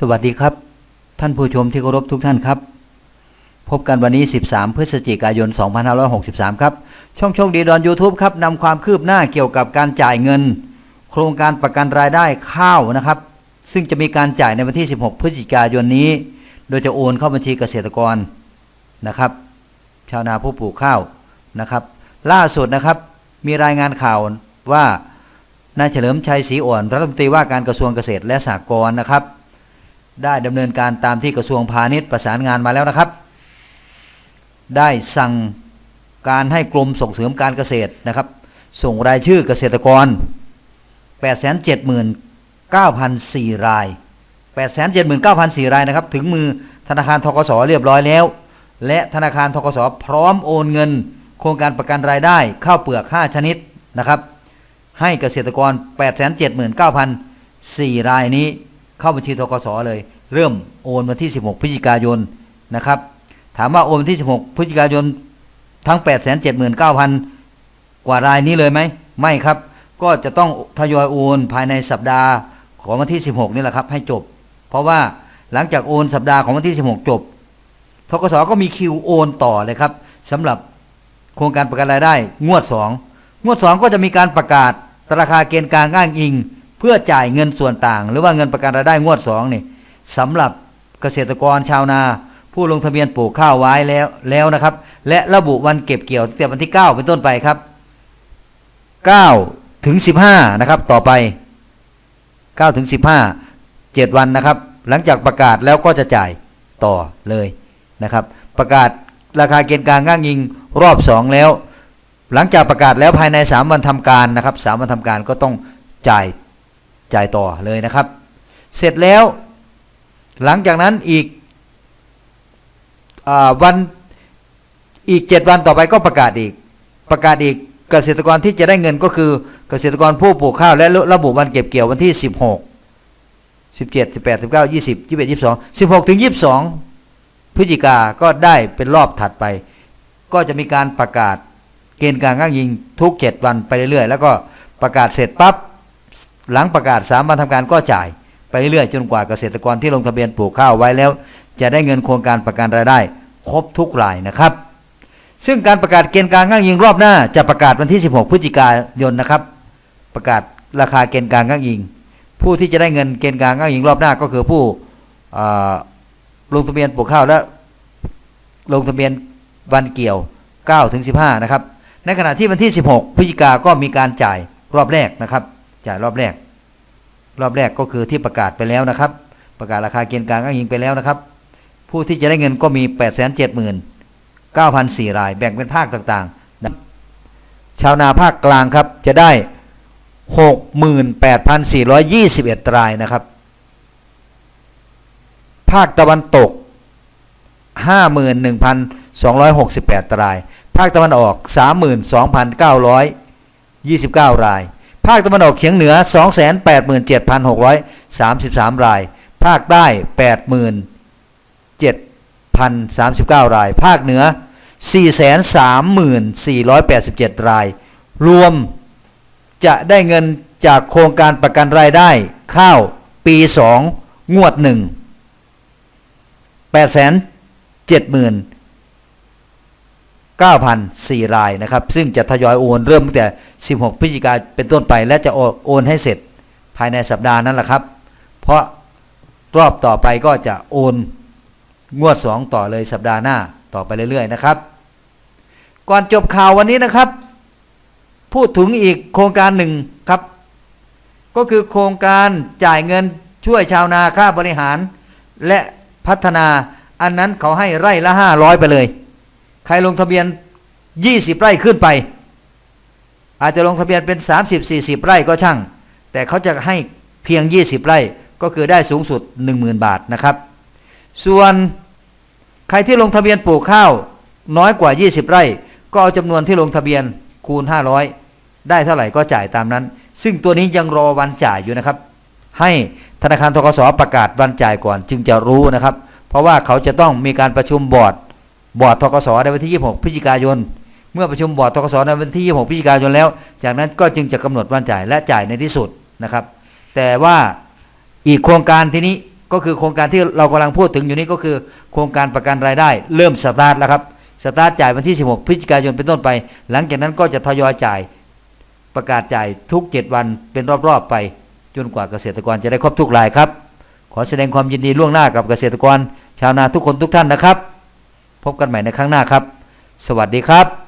สวัสดีครับ ท่านผู้ชมที่เคารพทุกท่านครับ พบกันวันนี้ 13 พฤศจิกายน 2563 ครับ ช่องโชคดีดอน YouTube ครับนำความคืบหน้าเกี่ยวกับการจ่ายเงิน โครงการประกันรายได้ข้าวนะครับ ซึ่งจะมีการจ่ายในวันที่ 16 พฤศจิกายนนี้ โดยจะโอนเข้าบัญชีเกษตรกรนะครับ ชาวนาผู้ปลูกข้าวนะครับ ล่าสุดนะครับมีรายงานข่าวว่านายเฉลิมชัยศรีอ่อนรัฐมนตรีว่าการกระทรวงเกษตรและสหกรณ์นะครับ ได้ดำเนินการตามที่กระทรวงพาณิชย์ประสานงานมาแล้วนะครับ ได้สั่งการให้กรมส่งเสริมการเกษตรนะครับ ส่งรายชื่อเกษตรกร 879,004 ราย 879,004 รายนะครับ ถึงมือธนาคารทกสเรียบร้อยแล้ว และธนาคารทกสพร้อมโอนเงิน โครงการประกันรายได้ข้าวเปลือก 5 ชนิดนะครับ ให้เกษตรกร 879,004 รายนี้ เข้าบัญชีทกสเลย เริ่มโอนวันที่ 16 พฤศจิกายนนะครับ ถามว่าโอนวันที่ 16 พฤศจิกายนทั้ง 879,000 กว่ารายนี้เลยไหมไม่ครับ ก็จะต้องทยอยโอนภายในสัปดาห์ของวันที่ 16 นี่แหละครับ ให้จบ เพราะว่าหลังจากโอนสัปดาห์ของวันที่ 16 จบทกสก็มีคิวโอนต่อเลยครับสำหรับโครงการประกันรายได้งวด 2 งวด 2 ก็จะมีการประกาศราคาเกณฑ์กลางอ้างอิง เพื่อจ่ายเงินส่วนต่าง หรือว่าเงินประกันรายได้งวด2นี่สำหรับเกษตรกรชาวนา ผู้ลงทะเบียนปลูกข้าวไว้แล้วแล้วนะครับ และระบุวันเก็บเกี่ยวตั้งแต่วันที่ 9 เป็นต้นไปครับ 9 ถึง 15 นะครับ ต่อไป 9 ถึง 15 7 วันนะครับ หลังจากประกาศแล้วก็จะจ่ายต่อเลยนะครับ ประกาศราคาเกณฑ์กลางง่างยิงรอบ 2 แล้ว หลังจากประกาศแล้วภายใน 3 วันทำการนะครับ3วันทำการก็ต้องจ่าย จ่ายต่อเลยนะครับ เสร็จแล้ว หลังจากนั้นอีกอวันอีก 7 วันต่อไปก็ประกาศอีก ประกาศอีกเกษตรกรที่จะได้เงินก็คือเกษตรกรผู้ปลูกข้าวและระบุวันเก็บเกี่ยววันที่ 16 17 18 19 20 21 22 16ถึง22 พฤศจิกาก็ได้เป็นรอบถัดไป ก็จะมีการประกาศเกณฑ์การง้างยิงทุก 7 วันไปเรื่อยๆ แล้วก็ประกาศเสร็จปั๊บ หลังประกาศ3วันทำการก็จ่าย ไปเรื่อยจนกว่าเกษตรกรที่ลงทะเบียนปลูกข้าวไว้แล้ว จะได้เงินโครงการประกันรายได้ ครบทุกรายนะครับ ซึ่งการประกาศเกณฑ์การง้างยิงรอบหน้า จะประกาศวันที่ 16 พฤศจิกายนนะครับ ประกาศราคาเกณฑ์การง้างยิง ผู้ที่จะได้เงินเกณฑ์การง้างยิงรอบหน้าก็คือผู้ลงทะเบียนปลูกข้าวและลงทะเบียนวันเกี่ยว9ถึง15นะครับในขณะที่วันที่ 16 พฤศจิกาก็มีการจ่ายรอบแรกนะครับ จ่ายรอบแรก รอบแรกก็คือที่ประกาศไปแล้วนะครับ ประกาศราคาเกณฑ์กลางอ้างอิงไปแล้วนะครับ ผู้ที่จะได้เงินก็มี 8 7 0 0 0 9,004ราย แบ่งเป็นภาคต่างๆ ชาวนาภาคกลางครับจะได้ 68,421 รายนะครับ ภาคตะวันตก 51,268 ราย ภาคตะวันออก 32,929 ราย ภาคตะวันออกเฉียงเหนือ 287,633 ราย ภาคใต้ 87,039 ราย ภาคเหนือ 434,87 ราย รวมจะได้เงินจากโครงการประกันรายได้ข้าวปี 2 งวด 1 8 7 0 0 0 9,004 รายนะครับ ซึ่งจะทยอยโอนเริ่มตั้งแต่ 16พฤศจิกาเป็นต้นไป และจะโอนให้เสร็จภายในสัปดาห์นั้นแหละครับ เพราะรอบต่อไปก็จะโอนงวด 2 ต่อเลยสัปดาห์หน้าต่อไปเรื่อยๆนะครับ ก่อนจบข่าววันนี้นะครับ พูดถึงอีกโครงการหนึ่งครับ ก็คือโครงการจ่ายเงินช่วยชาวนาค่าบริหาร และพัฒนาอันนั้นเขาให้ไร่ละ 500 ไปเลย ใครลงทะเบียน 20 ไร่ขึ้นไป อาจจะลงทะเบียนเป็น 30-40 ไร่ก็ช่าง แต่เขาจะให้เพียง 20 ไร่ก็คือได้สูงสุด 10,000 บาทนะครับ ส่วนใครที่ลงทะเบียนปลูกข้าวน้อยกว่า 20 ไร่ ก็เอาจำนวนที่ลงทะเบียนคูณ 500 ได้เท่าไหร่ก็จ่ายตามนั้น ซึ่งตัวนี้ยังรอวันจ่ายอยู่นะครับ ให้ธนาคารทกสประกาศวันจ่ายก่อนจึงจะรู้นะครับ เพราะว่าเขาจะต้องมีการประชุมบอร์ดบอร์ดทกสในวันที่ 26 พฤศจิกายน เมื่อประชุมบอร์ดทกสในวันที่ 26พฤศจิกายนแล้ว จากนั้นก็จึงจะกำหนดวันจ่ายและจ่ายในที่สุดนะครับ แต่ว่าอีกโครงการทีนี้ก็คือโครงการที่เรากำลังพูดถึงอยู่นี้ก็คือโครงการประกันรายได้ เริ่มสตาร์ทแล้วครับสตาร์ทจ่ายวันที่ 16พฤศจิกายนเป็นต้นไป หลังจากนั้นก็จะทยอยจ่ายประกาศจ่ายทุก 7 วันเป็นรอบๆไปจนกว่าเกษตรกรจะได้ครบทุกรายครับ ขอแสดงความยินดีล่วงหน้ากับเกษตรกร ชาวนาทุกคนทุกท่านนะครับ พบกันใหม่ในครั้งหน้าครับ สวัสดีครับ